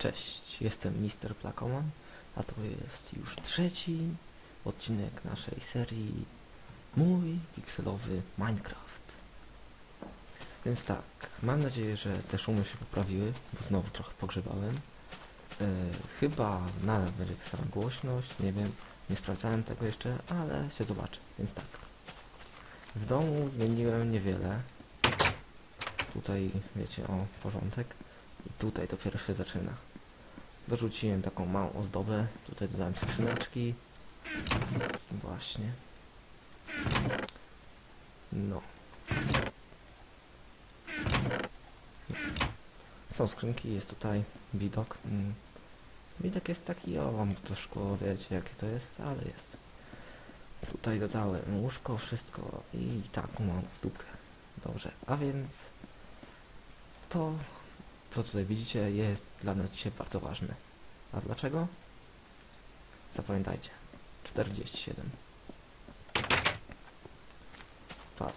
Cześć, jestem Mister Plakoman, a to jest już trzeci odcinek naszej serii Mój pikselowy Minecraft. Więc tak, mam nadzieję, że te szumy się poprawiły, bo znowu trochę pogrzebałem. E, chyba nadal będzie ta sama głośność, nie wiem, nie sprawdzałem tego jeszcze, ale się zobaczy, więc tak. W domu zmieniłem niewiele. Tutaj, wiecie, o, porządek. I tutaj dopiero się zaczyna. Dorzuciłem taką małą ozdobę. Tutaj dodałem skrzyneczki. Właśnie. No. Są skrzynki, jest tutaj widok. Mm. Widok jest taki, o wam to szkło, wiecie jakie to jest, ale jest. Tutaj dodałem łóżko, wszystko i taką mam stópkę. Dobrze, a więc to, co tutaj widzicie, jest dla nas dzisiaj bardzo ważne. A dlaczego? Zapamiętajcie. 47. Patrz,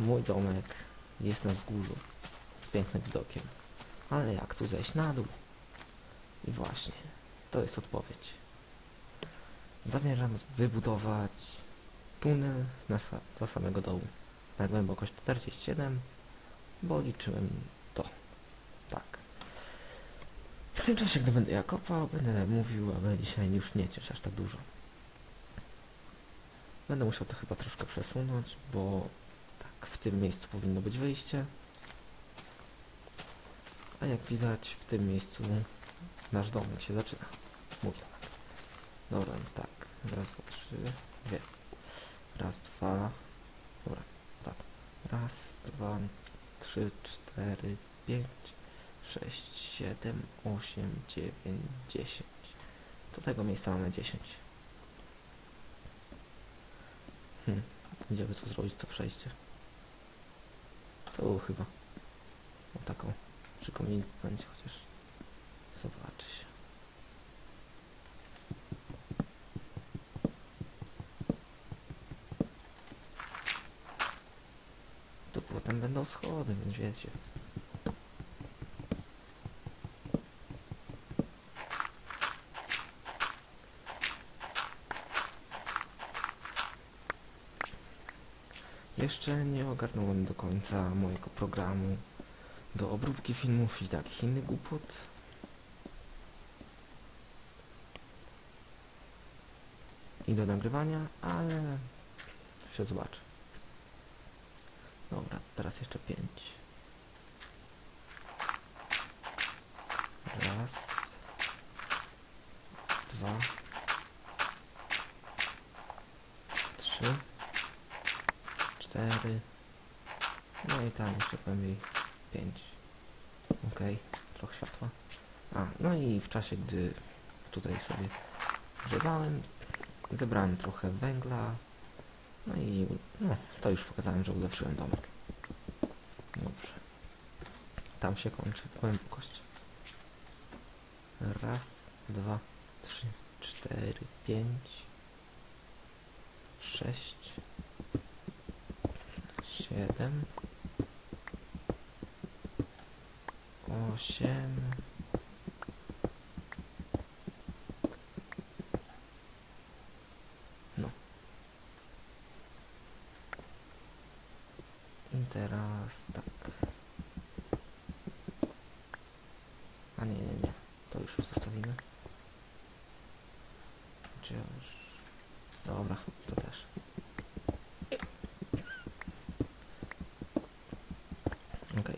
mój domek jest na wzgórzu z pięknym widokiem. Ale jak tu zejść na dół? I właśnie, to jest odpowiedź. Zamierzam wybudować tunel na do samego dołu. Na głębokość 47, bo liczyłem. Tak. W tym czasie, gdy będę ja kopał, będę mówił, aby dzisiaj już nie ciesz aż tak dużo. Będę musiał to chyba troszkę przesunąć, bo tak, w tym miejscu powinno być wyjście. A jak widać, w tym miejscu nasz domek się zaczyna. Mój domek. Dobra, więc tak. Raz, dwa, trzy, dwie. Raz, dwa. Dobra, tak. Raz, dwa, trzy, cztery, pięć, sześć, siedem, osiem, dziewięć, dziesięć. Do tego miejsca mamy dziesięć. Hmm, gdzie by co zrobić, to przejście? To chyba. O taką. Przy kominku będzie chociaż. Zobaczy się. Tu potem będą schody, więc wiecie. Jeszcze nie ogarnąłem do końca mojego programu do obróbki filmów i takich innych głupot. I do nagrywania, ale się zobaczy. Dobra, to teraz jeszcze pięć. Raz. Dwa. Trzy. Cztery. No i tam jeszcze głębiej pięć. Okej, trochę światła. A, no i w czasie, gdy tutaj sobie grzewałem, zebrałem trochę węgla. No i no, to już pokazałem, że ulepszyłem domek. Dobrze. Tam się kończy głębokość. Raz, dwa, trzy, cztery, pięć, sześć, siedem, osiem, no. I teraz tak. A nie, nie, nie. To już zostawimy. Czy ja już... Dobra, to też. Okej.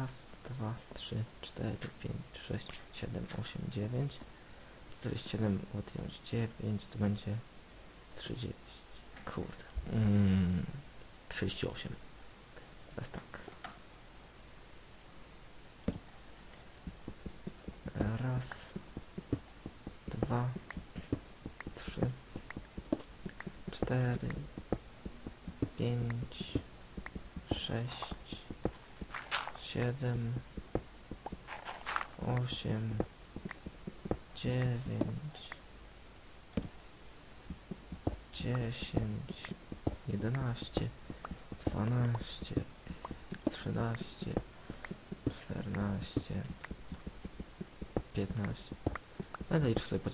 Raz, dwa, trzy, cztery, pięć, sześć, siedem, osiem, dziewięć. 47 odjąć 9 to będzie 30. Kurde. Mm, 38. Teraz tak. Raz, dwa, trzy, cztery, pięć, sześć, siedem, osiem, dziewięć, dziesięć, jedenaście, dwanaście, trzynaście, czternaście, 15. Będę liczył sobie po.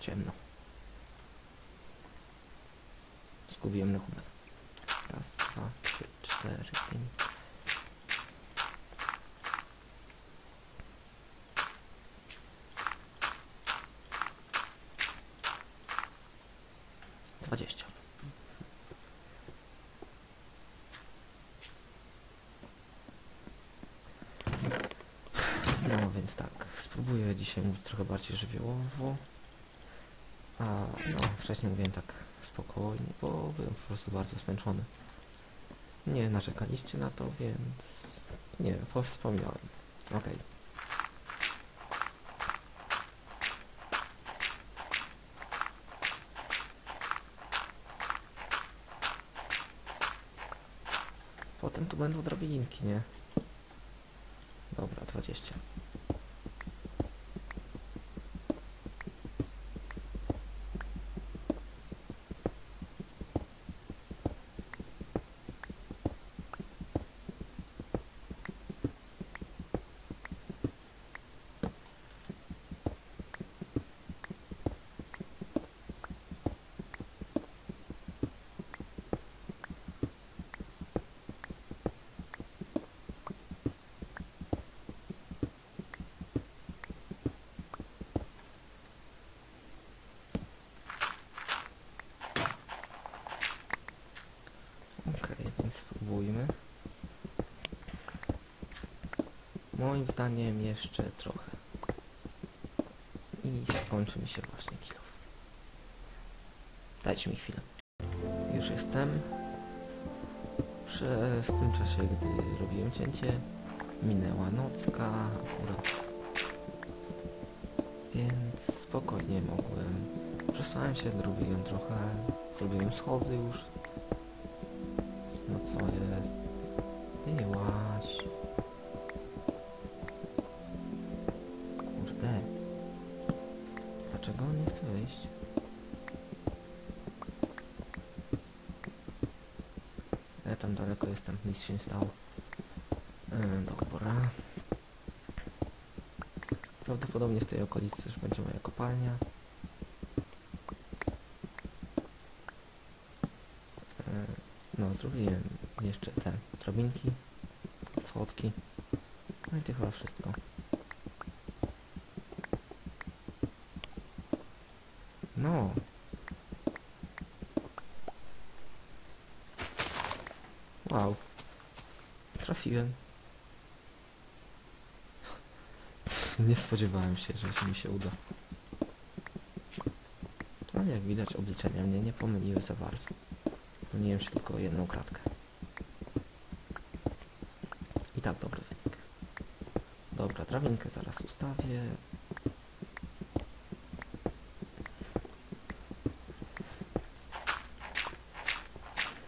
Ciemno. Zgubiłem rachubę. Raz, dwa, trzy, cztery, pięć. Dwadzieścia. No więc tak, spróbuję dzisiaj mówić trochę bardziej żywiołowo. A no, wcześniej mówiłem tak spokojnie, bo byłem po prostu bardzo zmęczony. Nie narzekaliście na to, więc nie, wspomniałem. Okej. Potem tu będą drabinki, nie? Dobra, 20. Okej, więc spróbujmy. Moim zdaniem jeszcze trochę. I skończy mi się właśnie kilo. Dajcie mi chwilę. Już jestem. Prze w tym czasie, gdy robiłem cięcie, minęła nocka akurat. Więc spokojnie mogłem. Przespałem się, zrobiłem trochę. Zrobiłem schody już. No co jest? Nie łaź. Dlaczego on nie chce wyjść? Ja tam daleko jestem, nic się nie stało. Yy, dobra. Prawdopodobnie w tej okolicy też będzie moja kopalnia. Yy, no, zrobiłem jeszcze te drabinki, słodki. No i to chyba wszystko. No. Wow. Trafiłem. Nie spodziewałem się, że mi się uda. Ale jak widać obliczenia mnie nie pomyliły za bardzo. Pomyliłem się tylko o jedną kratkę. I tak dobry wynik. Dobra, trawinkę zaraz ustawię.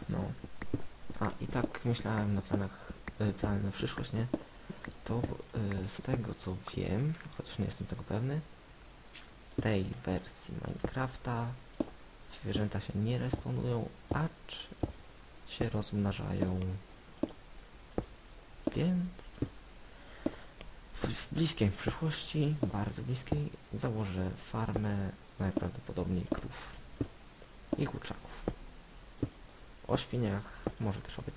No. A, i tak myślałem na planach, y, plany na przyszłość, nie? To y, z tego co wiem, chociaż nie jestem tego pewny, tej wersji Minecrafta zwierzęta się nie responują, acz się rozmnażają. Więc w, bliskiej przyszłości, bardzo bliskiej, założę farmę najprawdopodobniej krów i kurczaków. O świniach, może też obiec.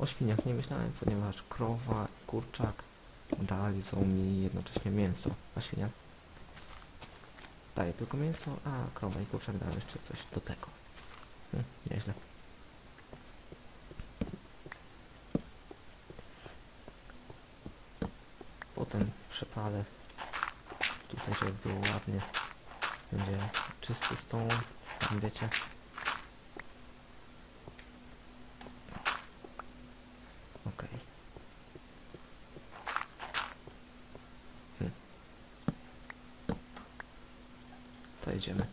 O świniach nie myślałem, ponieważ krowa i kurczak dali mi jednocześnie mięso, a świnia daje tylko mięso, a krowa i kurczak dają jeszcze coś do tego. Hm, nieźle. Potem przepalę tutaj, żeby było ładnie. Będzie czysty stół, tam wiecie. Okej. Hmm. To idziemy.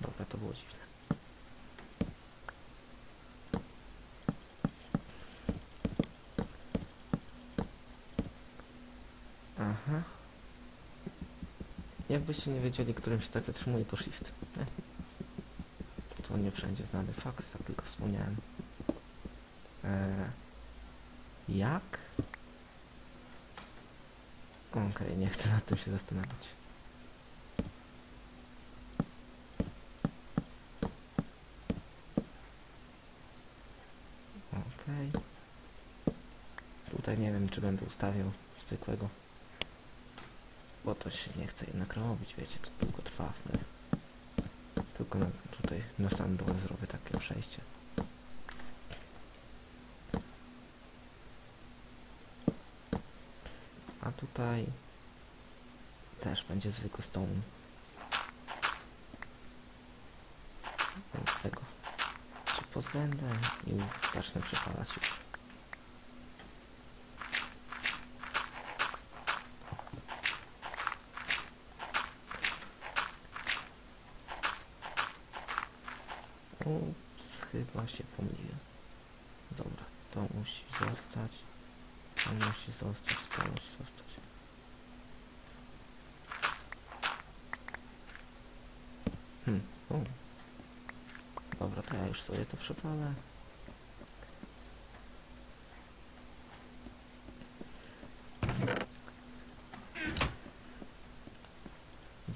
Dobra, to było dziwne. Aha. Jakbyście nie wiedzieli, którym się tak zatrzymuje, to shift. Nie? To nie wszędzie znany fakt, tak tylko wspomniałem. Eee, jak? Okej, nie chcę nad tym się zastanawiać. Okej. Tutaj nie wiem, czy będę ustawiał zwykłego. Bo to się nie chce jednak robić, wiecie, to długo trwa. Nie? Tylko na, tutaj na sam dole zrobię takie przejście. A tutaj też będzie zwykły stone. Więc tego się pozbędę i zacznę przepalać już. Ups, chyba się pomyliłem. Dobra, to musi zostać. To musi zostać, to musi zostać. O. Dobra, to ja już sobie to przepalę.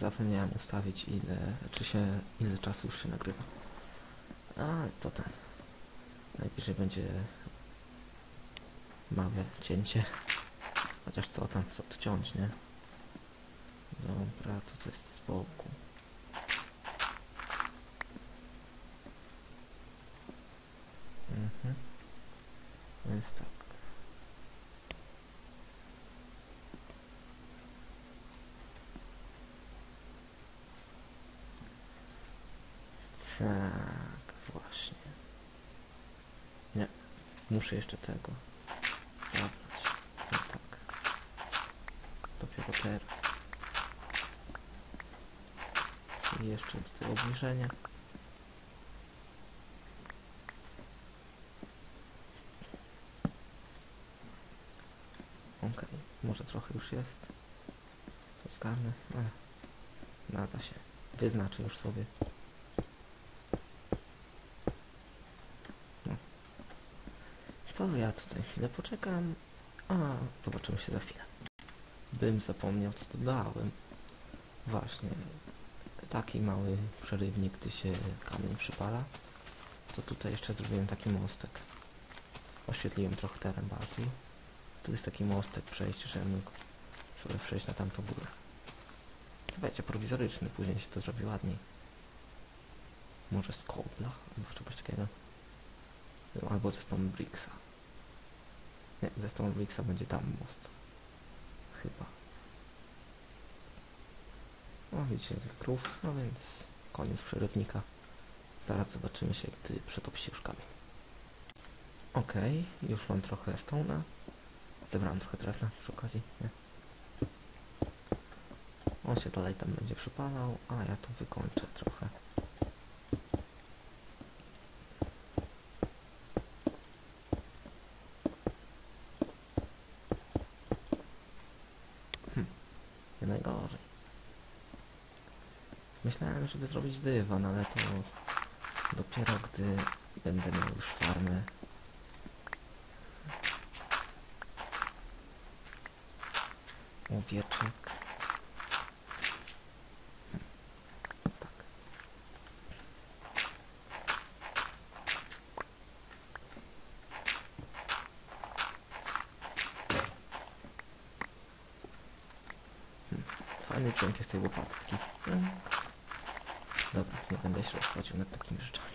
Zapomniałem ustawić ile, czy się, ile czasu już się nagrywa. A, co tam? Najbliżej będzie małe cięcie. Chociaż co tam, co tu ciąć, nie? Dobra, to co jest z boku. Więc tak. Tak, właśnie. Nie, muszę jeszcze tego zabrać. No tak. Dopiero teraz. I jeszcze do tego obniżenia. Okej, jest. To zgarnę. E, nada się. Wyznaczę już sobie. No. To ja tutaj chwilę poczekam. A, zobaczymy się za chwilę. Bym zapomniał, co tu dałem. Właśnie. Taki mały przerywnik, gdy się kamień przypala. To tutaj jeszcze zrobiłem taki mostek. Oświetliłem trochę teren bardziej. Tu jest taki mostek, przejście, żebym mógł sobie przejść na tamtą górę. Będzie prowizoryczny, później się to zrobi ładniej. Może z kobla, albo czegoś takiego. Albo ze Stone Bricksa. Nie, ze Stone Bricksa będzie tam most. Chyba. No widzicie, krów, no więc koniec przerywnika. Zaraz zobaczymy się, gdy przetopi się już kamień. Okej, już mam trochę stone'a. Zebrałem trochę drewna przy okazji, nie? On się dalej tam będzie przypalał, a ja tu wykończę trochę. Hm, nie najgorzej. Myślałem, żeby zrobić dywan, ale to dopiero gdy będę miał już farmę owieczek. Tak. Hmm, Fajny dźwięk jest tej łopatki. Hmm. Dobra, nie będę się rozchodził nad takimi rzeczami.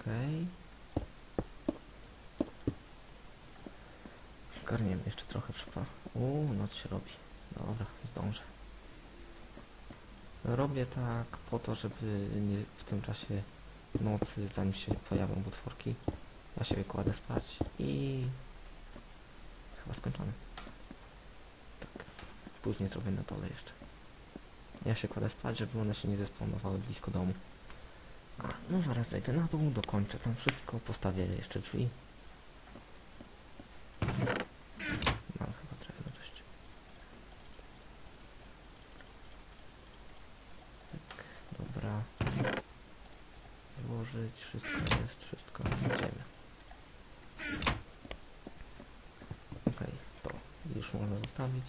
Okej. Zgarniemy jeszcze trochę trwa. Uuu, noc się robi. Dobra, zdążę. Robię tak po to, żeby w tym czasie nocy, zanim się pojawią potworki, ja się kładę spać i chyba skończony. Tak. Później zrobię na dole jeszcze. Ja się kładę spać, żeby one się nie zespawnowały blisko domu. A, no zaraz zejdę na dół, dokończę tam wszystko, postawię jeszcze drzwi. Mam chyba drewno dość. Tak, dobra. Złożyć, wszystko jest, wszystko. Idziemy. Okej, to już można zostawić.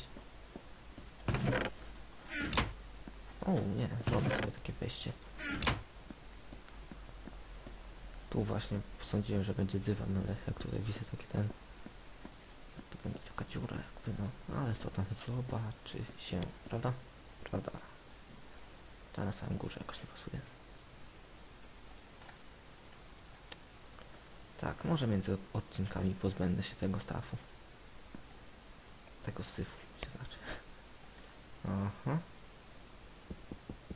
O nie, zrobię sobie takie wejście. Tu właśnie sądziłem, że będzie dywan, ale jak tutaj widzę taki ten... To będzie taka dziura jakby, no. ale co tam, zobaczy się, prawda? Prawda. Ta na samym górze jakoś nie pasuje. Tak, może między odcinkami pozbędę się tego stafu. Tego syfu, się znaczy. Aha.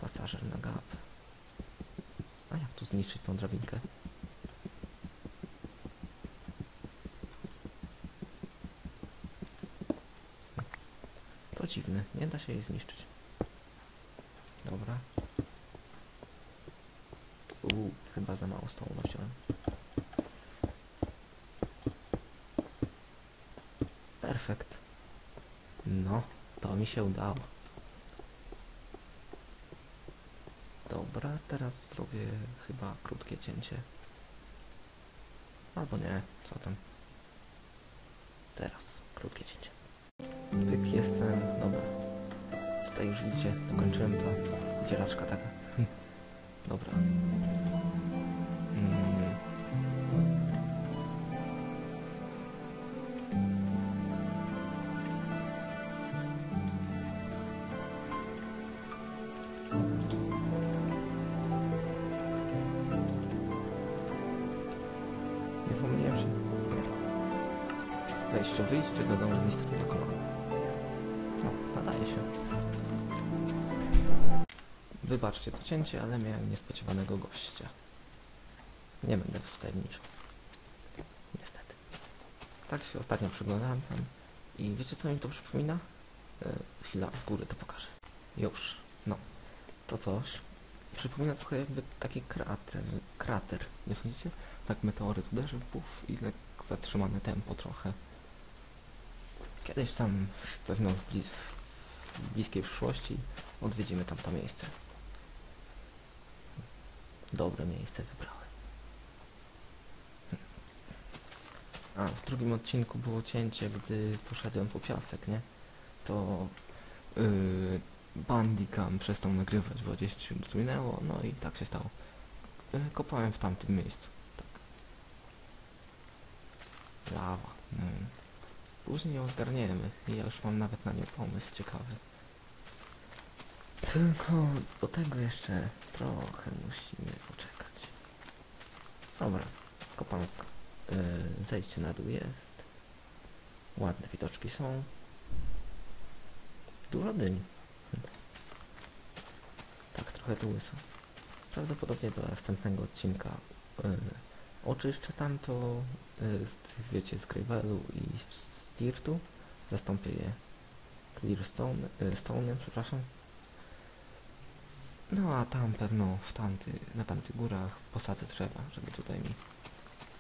Pasażer na gap. A jak tu zniszczyć tą drabinkę? Nie da się jej zniszczyć. Dobra. Uuu, chyba za mało stołu wziąłem. Perfekt. No, to mi się udało. Dobra, teraz zrobię chyba krótkie cięcie. Albo nie, co tam. Teraz, krótkie cięcie. Pyk, jestem, już widzicie, dokończyłem to. Ucieraczka taka. dobra. Wybaczcie to cięcie, ale miałem niespodziewanego gościa. Nie będę wstępniczał. Niestety. Tak się ostatnio przyglądałem tam i wiecie co mi to przypomina? E, chwila, z góry to pokażę. Już. No. To coś przypomina trochę jakby taki krater, krater, nie sądzicie? Tak meteoryt uderzył, puf, i tak zatrzymane tempo trochę. Kiedyś tam, pewno w, blis w bliskiej przyszłości, odwiedzimy tam to miejsce. Dobre miejsce wybrałem. A, w drugim odcinku było cięcie, gdy poszedłem po piasek, nie? To yy, Bandicam przestał nagrywać, bo gdzieś minęło, no i tak się stało. Yy, kopałem w tamtym miejscu. Tak. Lawa. Mm. Później ją zgarniemy. i Ja już mam nawet na nią pomysł ciekawy. Tylko do tego jeszcze trochę musimy poczekać. Dobra, kopanka. Yy, zejście na dół jest. Ładne widoczki są. Dużo dyni. Tak, trochę tu łyso. Prawdopodobnie do następnego odcinka yy, oczyszczę tamto yy, wiecie, z Gravelu i z Dirtu. Zastąpię je Clearstone, yy, Stone'em, przepraszam. No a tam pewno w tamty, na tamtych górach posadzę drzewa, żeby tutaj mi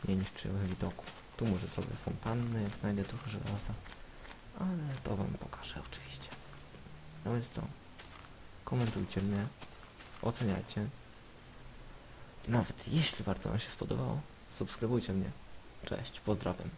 nie niszczyły widoku. Tu może zrobię fontanny, jak znajdę trochę żelaza. Ale to wam pokażę oczywiście. No więc co? Komentujcie mnie, oceniajcie. Nawet jeśli bardzo wam się spodobało, subskrybujcie mnie. Cześć, pozdrawiam.